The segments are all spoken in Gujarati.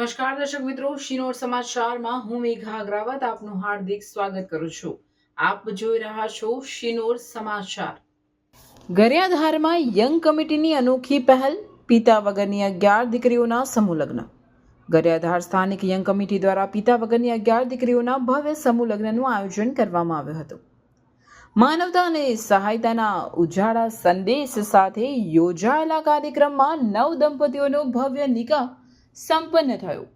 નમસ્કાર, દર્શક મિત્રો. શિનોર સમાચારમાં હું મેઘા અગ્રાવત આપનું હાર્દિક સ્વાગત કરું છું. આપ જોઈ રહ્યા છો શિનોર સમાચાર. ગરિયાધારમાં યંગ કમિટીની અનોખી પહેલ, પિતા વગરની અગિયાર દીકરીઓના સમૂહ લગ્ન. ગરિયાધાર સ્થાનિક યંગ કમિટી દ્વારા પિતા વગરની અગિયાર દીકરીઓના ભવ્ય સમૂહ લગ્નનું આયોજન કરવામાં આવ્યું હતું. માનવતા અને સહાયતાના ઉજાળા સંદેશ સાથે યોજાયેલા કાર્યક્રમમાં નવ દંપતીઓનો ભવ્ય નિકાહ સંપન્ન થયું.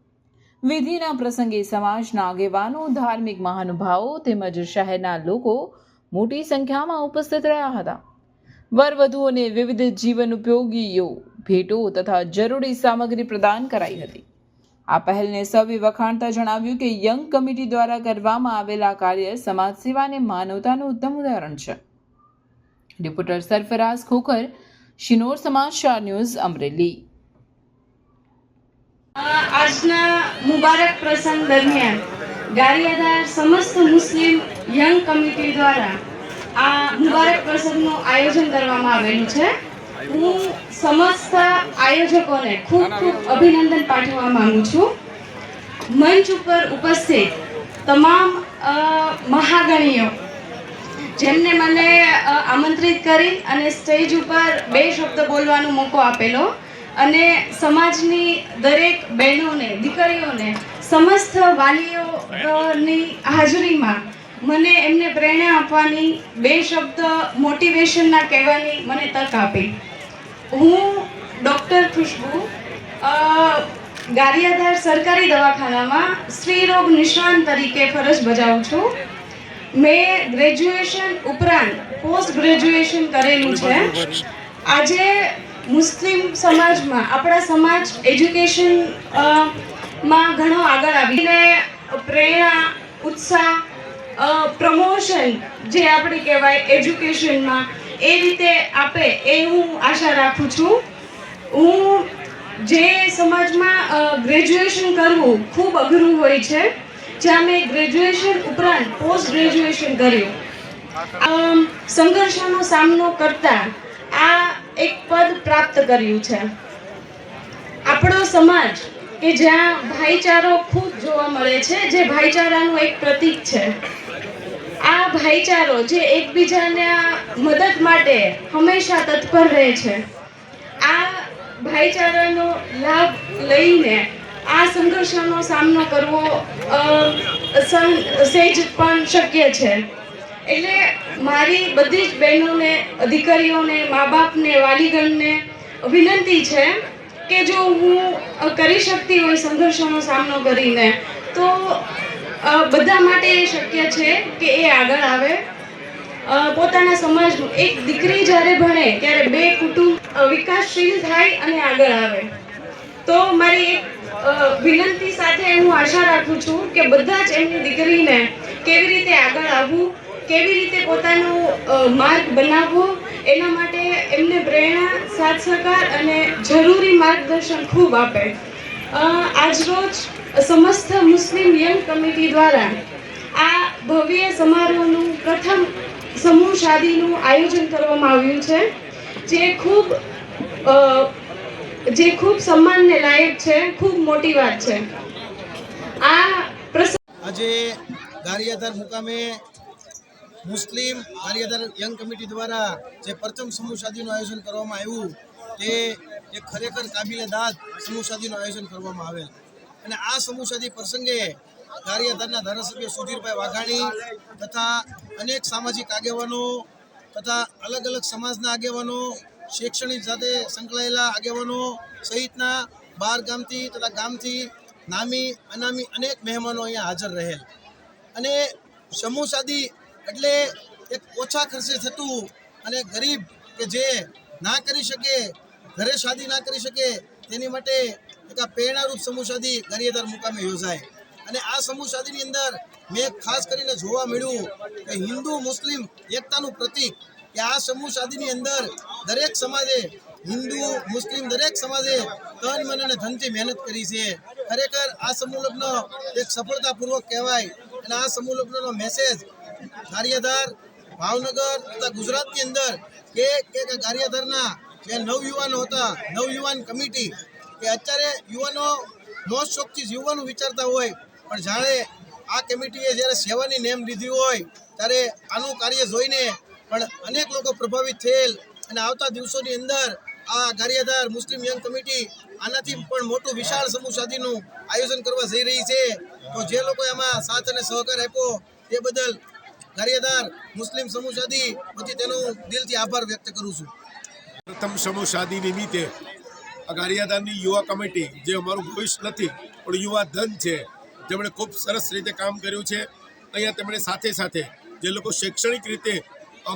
વિધિના પ્રસંગે સમાજના આગેવાનો, ધાર્મિક મહાનુભાવો તેમજ શહેરના લોકો મોટી સંખ્યામાં ઉપસ્થિત રહ્યા હતા. વરવધુઓને વિવિધ જીવન ઉપયોગીઓ ભેટો તથા જરૂરી સામગ્રી પ્રદાન કરાઈ હતી. આ પહેલને સૌએ વખાણતા જણાવ્યું કે યંગ કમિટી દ્વારા કરવામાં આવેલા કાર્ય સમાજ સેવાને માનવતાનું ઉત્તમ ઉદાહરણ છે. રિપોર્ટર સરફરાઝ ખોખર, શિનોર સમાચાર ન્યૂઝ અમરેલી. આજના મુબારક પ્રસંગ દરમિયાન ગારિયાદાર સમસ્ત મુસ્લિમ યંગ કમિટી દ્વારા આ મુબારક પ્રસંગનું આયોજન કરવામાં આવેલું છે. હું સમસ્ત આયોજકોને ખૂબ ખૂબ અભિનંદન પાઠવવા માંગુ છું. મંચ ઉપર ઉપસ્થિત તમામ મહાગણીઓ જેમને મને આમંત્રિત કરી અને સ્ટેજ ઉપર બે શબ્દ બોલવાનો મોકો આપેલો. અને સમાજની દરેક બહેનોને, દીકરીઓને, સમસ્ત વાલીઓની હાજરીમાં મને એમને પ્રેરણા આપવાની, બે શબ્દ મોટિવેશનના કહેવાની મને તક આપી. હું ડૉક્ટર ખુશ્બુ ગારિયાધાર સરકારી દવાખાનામાં સ્ત્રીરોગ નિષ્ણાંત તરીકે ફરજ બજાવું છું. મેં ગ્રેજ્યુએશન ઉપરાંત પોસ્ટ ગ્રેજ્યુએશન કરેલું છે. આજે મુસ્લિમ સમાજમાં, આપણા સમાજ એજ્યુકેશનમાં ઘણો આગળ આવીને પ્રેરણા, ઉત્સાહ પ્રમોશન જે આપણે કહેવાય એજ્યુકેશનમાં એ રીતે આપે એ હું આશા રાખું છું. હું જે સમાજમાં ગ્રેજ્યુએશન કરવું ખૂબ અઘરું હોય છે, જ્યાં મેં ગ્રેજ્યુએશન ઉપરાંત પોસ્ટ ગ્રેજ્યુએશન કર્યું સંઘર્ષોનો સામનો કરતા આ એક પદ પ્રાપ્ત કર્યું છે. આપણો સમાજ કે જ્યાં ભાઈચારો ખૂબ જોવા મળે છે, જે ભાઈચારાનું એક પ્રતીક છે. આ ભાઈચારો જે એકબીજાના મદદ માટે હંમેશા તત્પર રહે છે. આ ભાઈચારાનો લાભ લઈને આ સંઘર્ષનો સામનો કરવો સહેજ પણ શક્ય છે. એટલે મારી બધી જ બહેનોને, અધિકારીઓને મા બાપને વાલીગણને વિનંતી છે કે જો હું કરી શકતી હોય સંઘર્ષોનો સામનો કરીને, તો બધા માટે એ શક્ય છે કે એ આગળ આવે. પોતાના સમાજનું એક દીકરી જ્યારે ભણે, ત્યારે બે કુટુંબ વિકાસશીલ થાય અને આગળ આવે. તો મારી એક વિનંતી સાથે હું આશા રાખું છું કે બધા જ એમની દીકરીને કેવી રીતે આગળ આવવું કેવી રીતે પોતાનો માર્ગ બનાવવો, એના માટે એમને પ્રેરણા સાથ સહકાર અને જરૂરી માર્ગદર્શન ખૂબ આપે. આજરોજ સમસ્ત મુસ્લિમ યંગ કમિટી દ્વારા આ ભવ્ય સમારોહનું પ્રથમ સમૂહ શાદીનું આયોજન કરવામાં આવ્યું છે, જે ખૂબ જે ખૂબ સન્માનને લાયક છે, ખૂબ મોટી વાત છે. આ પ્રસંગ આજે ગારિયાધાર મુકામે મુસ્લિમ ગારિયાધાર યંગ કમિટી દ્વારા જે પ્રથમ સમૂહ શાદીનું આયોજન કરવામાં આવ્યું, તે એ ખરેખર કાબિલે દાદ સમૂહ શાદીનું આયોજન કરવામાં આવેલ. અને આ સમૂહ શાદી પ્રસંગે ગારિયાધારના ધારાસભ્ય સુધીરભાઈ વાઘાણી તથા અનેક સામાજિક આગેવાનો તથા અલગ અલગ સમાજના આગેવાનો, શૈક્ષણિક સાથે સંકળાયેલા આગેવાનો સહિતના બહાર ગામથી તથા ગામથી નામી, અનામી અનેક મહેમાનો અહીંયા હાજર રહેલ. અને સમૂહ શાદી એટલે એક ઓછા ખર્ચે થતું અને ગરીબ કે જે ના કરી શકે, ઘરે શાદી ના કરી શકે, તેની માટે એક આ પ્રેરણારૂપ સમૂહ શાદી ગારિયાધાર મુકામે યોજાય. અને આ સમૂહ શાદીની અંદર મેં ખાસ કરીને જોવા મળ્યું કે હિન્દુ, મુસ્લિમ એકતાનું પ્રતીક કે આ સમૂહ શાદીની અંદર દરેક સમાજે હિન્દુ, મુસ્લિમ દરેક સમાજે તન, મન અને ધનથી મહેનત કરી છે. ખરેખર આ સમૂહ લગ્ન એક સફળતાપૂર્વક કહેવાય અને આ સમૂહ લગ્નનો મેસેજ ગારિયાધાર ભાવનગર તથા ગુજરાતની અંદર એક એક કાર્યધારના જે નવયુવાનો હતા નવયુવાન કમિટી કે અત્યારે યુવાનો મોજ શોખથી જીવવાનું વિચારતા હોય, પણ જાણે આ કમિટીએ જ્યારે સેવાની નેમ લીધી હોય, ત્યારે આનું કાર્ય જોઈને પણ અનેક લોકો પ્રભાવિત થયેલ અને આવતા દિવસોની અંદર આ ગારિયાધાર મુસ્લિમ યંગ કમિટી આનાથી પણ મોટું વિશાળ સમૂહ સાધીનું આયોજન કરવા જઈ રહી છે. તો જે લોકો એમાં સાથ અને સહકાર આપ્યો, તે બદલ ગારિયાધાર મુસ્લિમ સમૂહ સાદી પછી તેનો દિલથી આભાર વ્યક્ત કરું છું. પ્રથમ સમૂહ સાદી નિમિત્તે આ ગારિયાધારની યુવા કમિટી, જે અમારું ભવિષ્ય નથી, પણ યુવા ધન છે, જેમણે ખૂબ સરસ રીતે કામ કર્યું છે. અહીંયા તેમણે સાથે સાથે જે લોકો શૈક્ષણિક રીતે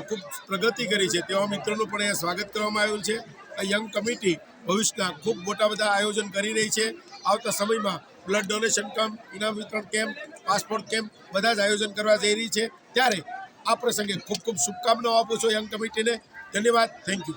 ખૂબ પ્રગતિ કરી છે, તેવા મિત્રોનું પણ અહીંયા સ્વાગત કરવામાં આવ્યું છે. આ યંગ કમિટી ભવિષ્યના ખૂબ મોટા બધા આયોજન કરી રહી છે. આવતા સમયમાં બ્લડ ડોનેશન કેમ્પ, ઇનામ વિતરણ કેમ્પ પાસપોર્ટ કેમ્પ બધા જ આયોજન કરવા જઈ રહી છે. ત્યારે આ પ્રસંગે ખૂબ ખૂબ શુભકામનાઓ આપું છું યંગ કમિટીને. ધન્યવાદ. Thank you.